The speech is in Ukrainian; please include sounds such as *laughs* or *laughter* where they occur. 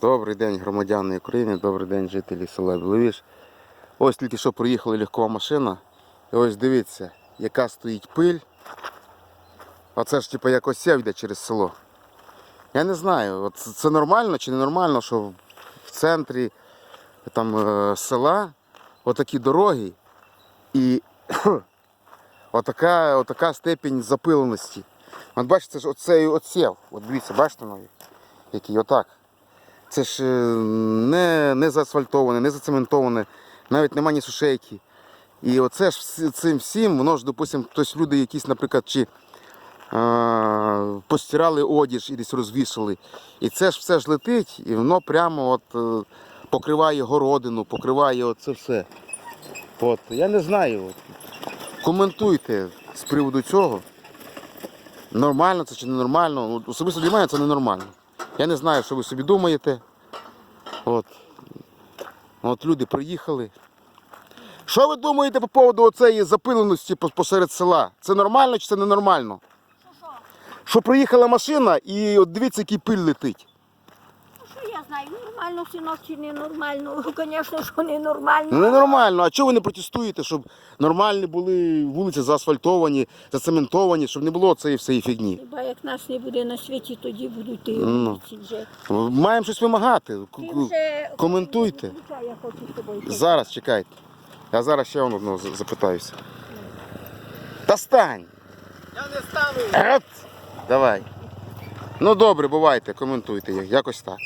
Добрий день, громадяни України, добрий день, жителі села Біловіж. Ось тільки що приїхала легкова машина. І ось дивіться, яка стоїть пиль. Оце ж типу як осів йде через село. Я не знаю, от це нормально чи не нормально, що в центрі там, е, села отакі дороги і *clears throat* отака, отака степінь запиленості. От бачите, оцей отсів. От дивіться, бачите який отак. Це ж е, не, не заасфальтоване, не зацементоване, навіть нема ні сушейки. І оце ж цим всім, воно ж, допустимо, хтось люди якісь, наприклад, чи е, постирали одіж і десь розвішали. І це ж все ж летить, і воно прямо от, е, покриває городину, покриває оце все. От, я не знаю. От. Коментуйте з приводу цього. Нормально це чи не нормально. Особисто для мене це ненормально. Я не знаю, що ви собі думаєте. От. От люди приїхали. Що ви думаєте по поводу цієї запиленості посеред села? Це нормально чи це ненормально? Що приїхала машина і от дивіться, який пиль летить. Знаю, нормально синок чи ненормально? *laughs* Звісно, що ненормально. Ну ненормально. А чого ви не протестуєте, щоб нормальні були вулиці заасфальтовані, зацементовані, щоб не було цієї всієї фігні? Хіба як нас не буде на світі, тоді будуть ті Ну. вулиці вже. Маємо щось вимагати. К- Ти вже- коментуйте. Звичай, Я хочу з тобою. Зараз чекайте. Я зараз ще вам одного за- запитаюся. Та стань! Я не стану. От! Давай. Ну добре, бувайте, коментуйте їх, якось так.